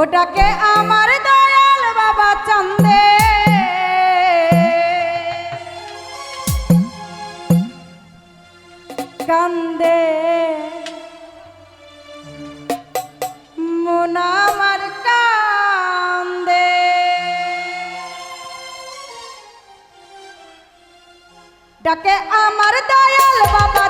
ওটাকে আমার দয়াল বাবা চন্দে। কান্দে। মন কান্দে। ডাকে আমার দয়াল বাবা